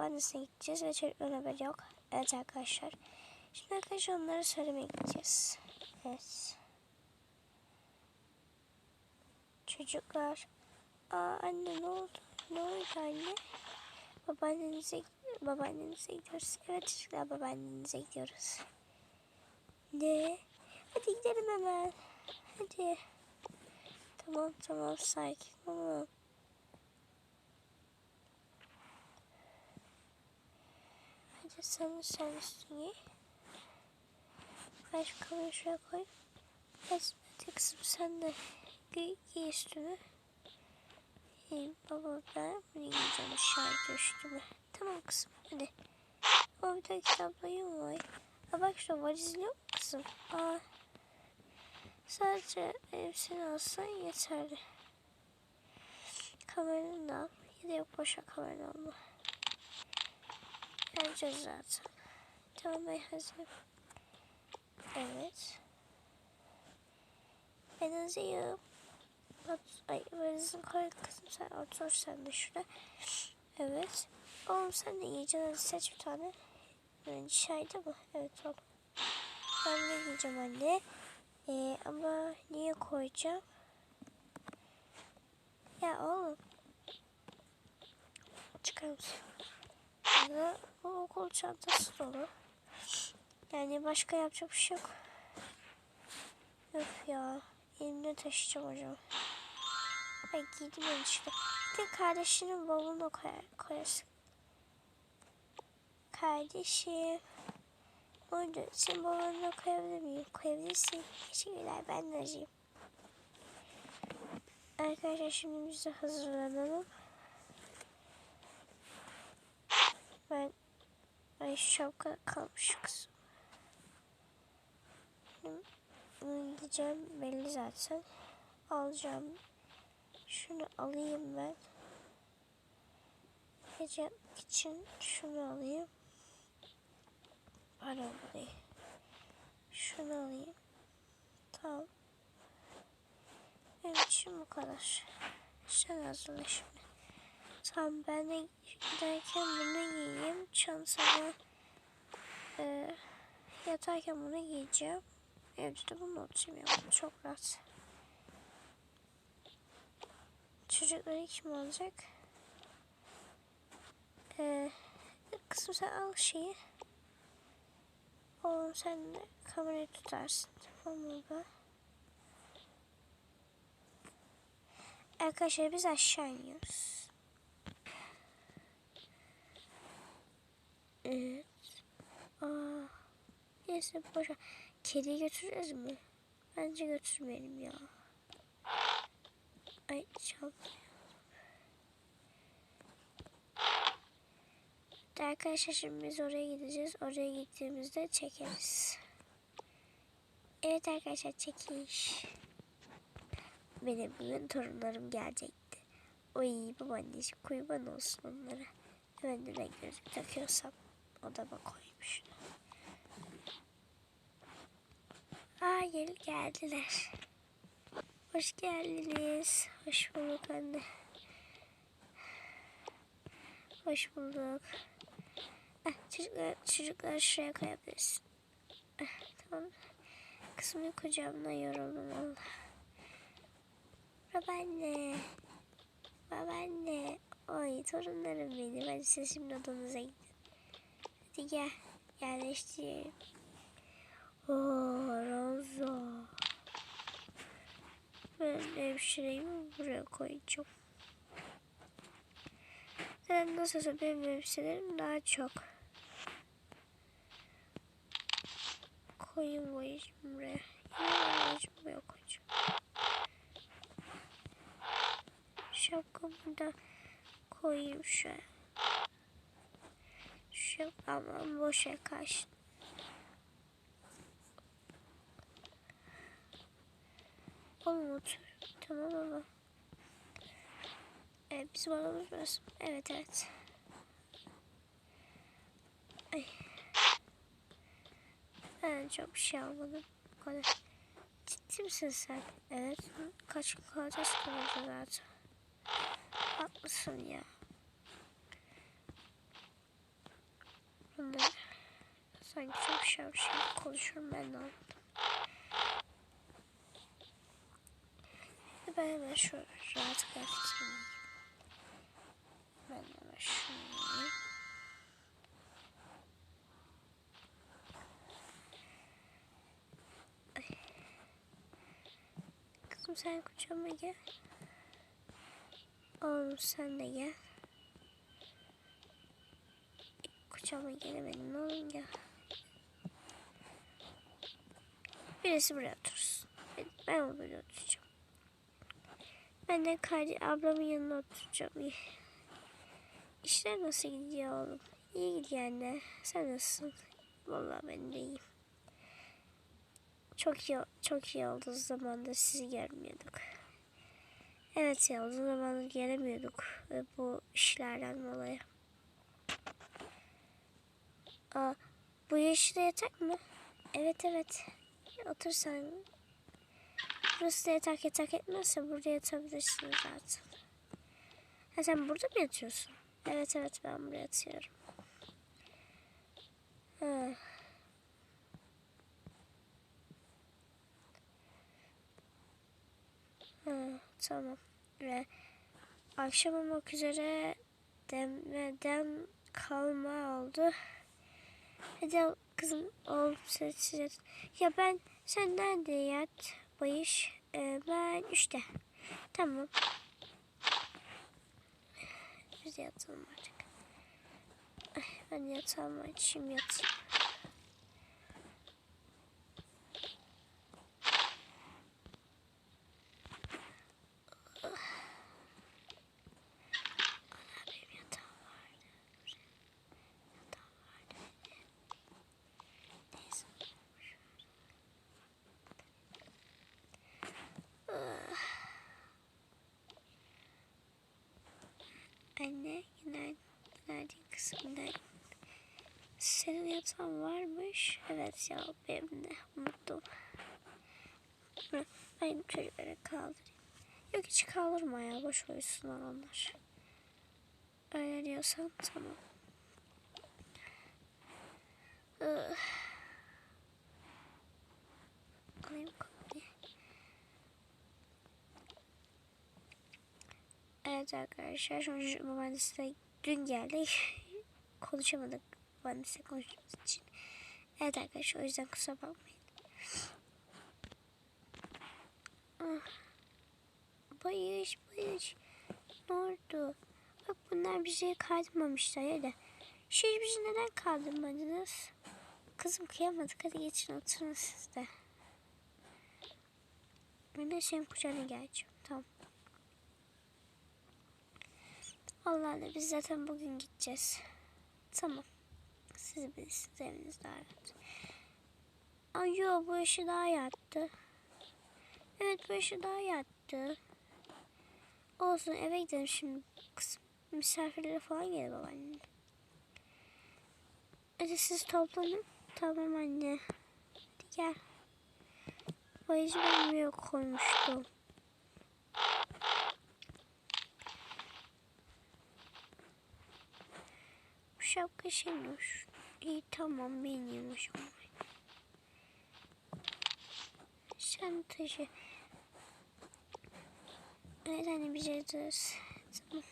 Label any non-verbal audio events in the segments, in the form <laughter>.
babaannesine gideceğiz ve çocukların haberi yok. Evet arkadaşlar. Şimdi arkadaşlar onlara söylemeye gideceğiz. Evet. Çocuklar. Aa anne ne oldu? Ne oldu anne? Babaannenize, babaannenize gidiyoruz. Evet çocuklar babaannenize gidiyoruz. Ne? Hadi gidelim hemen. Hadi. Tamam tamam sakin olun. Sen sen üstüne kamerayı şuraya koy. Hadi kızım sen de giy, giy üstüne. İyi baba ben bunu giyeceğim şarkı üstüme. Tamam kızım hadi. O bir de kitaplayı var. Ha bak şu var izliyor mu kızım? Aa. Sadece elbiseni alsan yeterli. Kameranı da al. Ya da yok boşa kameranı alma. Geleceğiz zaten. Tamam ben. Evet. Ben hazırım. Ay valizini koy kızım sen otur sen de şurada. Evet. Oğlum sen de yiyeceksin seç bir tane. Yani çayda mı? Evet oğlum. Ben de yiyeceğim anne. Ee, ama niye koyacağım? Ya oğlum. Çıkar mısın? Ya bu okul çantası dolu. Yani başka yapacak bir şey yok. Öf ya. Elimde taşıyacağım hocam. Ay giydim ben işte. Bir de kardeşinin bavuluna koyar, koyarsın. Kardeşim. Orada senin babanına koyabilir miyim? Koyabilirsin. Teşekkürler ben de acıyım. Arkadaşlar şimdi biz de hazırlanalım. Ben Ay şapka kalmış kızım. Benim gideceğim belli zaten. Alacağım. Şunu alayım ben. Gece için şunu alayım. Pardon. Şunu alayım. Tamam. Benim için bu kadar. Sen hazırla şimdi. Tamam ben de giderken bunu giyeyim. Çantama e, yatarken bunu giyeceğim. Evde de bunu oturayım ya. Çok rahat. Çocukları kim olacak? Ee, kızım sen al şeyi. Oğlum sen de kamerayı tutarsın. Tamam mı? Arkadaşlar biz aşağı iniyoruz. Evet. Aa, neyse boşa. Kedi götürürüz mü? Bence götürmeyelim ya. Ay çanta. Arkadaşlar şimdi biz oraya gideceğiz. Oraya gittiğimizde çekeriz. Evet arkadaşlar çekiş. Benim bugün torunlarım gelecekti. Oy babaanneciğim kurban olsun onlara. Ben de gözlük takıyorsam odama koymuş. Aa gel geldiler. Hoş geldiniz. Hoş bulduk anne. Hoş bulduk. Ah, çocuklar, çocuklar şuraya koyabilirsin. Ah, tamam. Kızımın kucağımda yoruldum valla. Babaanne. Babaanne. Oy torunlarım benim. Hadi siz şimdi odanıza gidin. Hadi gel. Yerleştirelim. Oo Rozo. Ben hemşireyimi buraya koyacağım. Zaten nasılsa benim elbiselerim daha çok. Koyayım boyacım buraya. Yine boyacım buraya koyacağım. Şapkamı da koyayım şuraya. Şapkamı boşa kaçtı. Oğlum otur. Tamam ama. Evet bizim odamız burası. Evet evet. Ay. Ben çok bir şey almadım. Bu kadar. Ciddi misin sen? Evet. Kaç gün kalacağız kalacağız zaten. Haklısın ya. Bunları sanki çok şavşal konuşurum ben de. Ben hemen şu rahat kıyafetimi Ben hemen şunu. Kızım sen kucağıma gel. Oğlum sen de gel. Kucağıma gelemedim. Ne olur gel. Birisi buraya otursun. Ben, onu böyle oturacağım. Ben de kardeş ablamın yanına oturacağım. İşler nasıl gidiyor oğlum? İyi gidiyor anne. Sen nasılsın? Vallahi ben de iyiyim. Çok iyi, çok iyi oldu zamanda sizi görmüyorduk. Evet ya uzun zamandır gelemiyorduk bu işlerden dolayı. Aa, bu yeşil yatak mı? Evet evet. Otur sen. Burası da yatak yatak etmezse burada yatabilirsin zaten. Ha sen burada mı yatıyorsun? Evet evet ben buraya yatıyorum. Ha. Ha, tamam. Ve akşam olmak üzere demeden kalma oldu. Hadi kızım oğlum sessiz. Ya ben sen nerede yat bayış? Ee, ben işte. Tamam. Biz yatalım artık. Ay, ben yatağımı açayım yatayım. Allah, benim yatağım vardı. Yatağım vardı. Neyse. Anne günaydın. Günaydın kızım günaydın. Yatağın varmış. Evet ya benim de unuttum. Hı, Ben çocukları kaldırayım. Yok hiç kaldırma ya. Boş uyusunlar onlar. Öyle diyorsan tamam. Ih. Alayım kapıyı. Evet arkadaşlar sonucu babaannesiyle dün geldik. <laughs> Konuşamadık babaannesiyle konuştuğumuz için. Evet arkadaşlar o yüzden kusura bakmayın. Ah. Bayış bayış. Ne oldu? Bak bunlar bizi kaldırmamışlar öyle. Siz bizi neden kaldırmadınız? Kızım kıyamadık hadi geçin oturun siz de. Ben de senin kucağına geleceğim. Tamam. Allah'la biz zaten bugün gideceğiz. Tamam. Siz bilirsiniz eviniz daha rahat. Ay yo bu işi daha yattı. Evet bu işi daha yattı. Olsun eve gidelim şimdi. Kızım misafirlere falan gelir babaanne. Hadi siz toplanın. Tamam anne. Hadi gel. Bayıcı ben buraya koymuştum. Bu şapka senin olsun. İyi tamam benim hoşum. Sen taşı. Evet anne biz yazıyoruz. Tamam.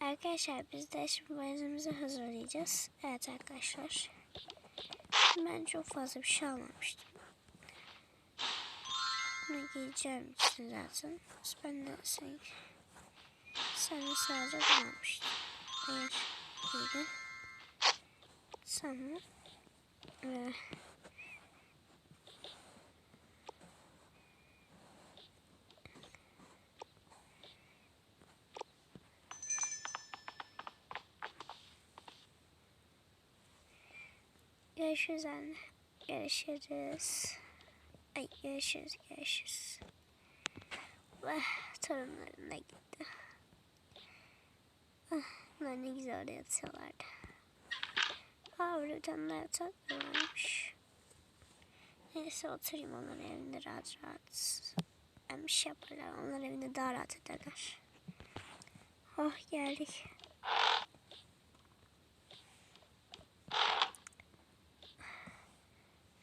Arkadaşlar biz de şimdi valizimizi hazırlayacağız. Evet arkadaşlar. Ben çok fazla bir şey almamıştım. Bunu giyeceğim için zaten. Ben de sen, sen de sadece almıştım. Hayır. Giydi. Sonra ve Görüşürüz anne. Görüşürüz. Ay görüşürüz görüşürüz. Ah, torunlarım da gitti. Ah, Bunlar ne güzel oraya atıyorlardı. Aa böyle canlar atıyorlarmış. Neyse oturayım onların evinde rahat rahat. Ben bir şey yaparlar. Onlar evinde daha rahat ederler. Oh geldik.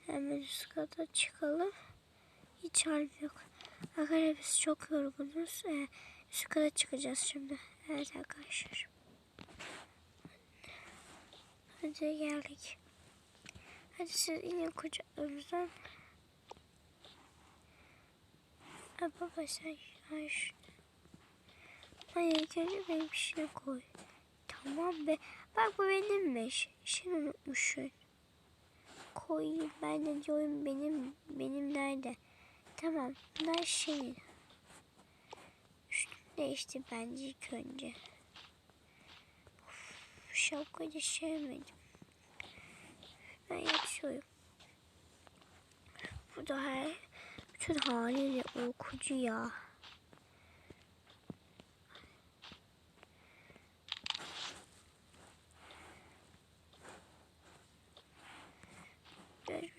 Hemen üst kata çıkalım. Hiç halim yok. Arkadaşlar biz çok yorgunuz. Ee, üst kata çıkacağız şimdi. Evet arkadaşlar. Hadi geldik. Hadi siz inin kucaklarımızdan. Ha baba sen ilk önce benim işine koy. Tamam be. Bak bu benimmiş. Şimdi unutmuşsun. Koyayım ben de diyorum benim benim nerede? Tamam bunlar senin. Üstünü değişti bence ilk önce. Of, şapkayı da sevmedim. Ben yatıyorum. Bu da her bütün haliyle uykucu ya.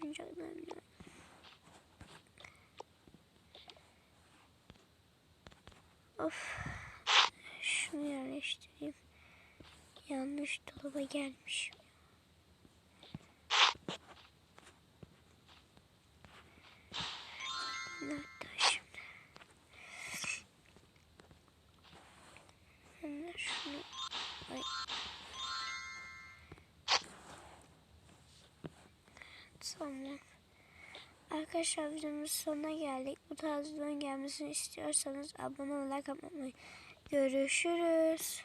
Oyuncaklarımla. Of. Şunu yerleştireyim. Yanlış dolaba gelmiş. Tamam. Arkadaşlar videomuz sonuna geldik. Bu tarz videonun gelmesini istiyorsanız abone olmayı, like. Görüşürüz.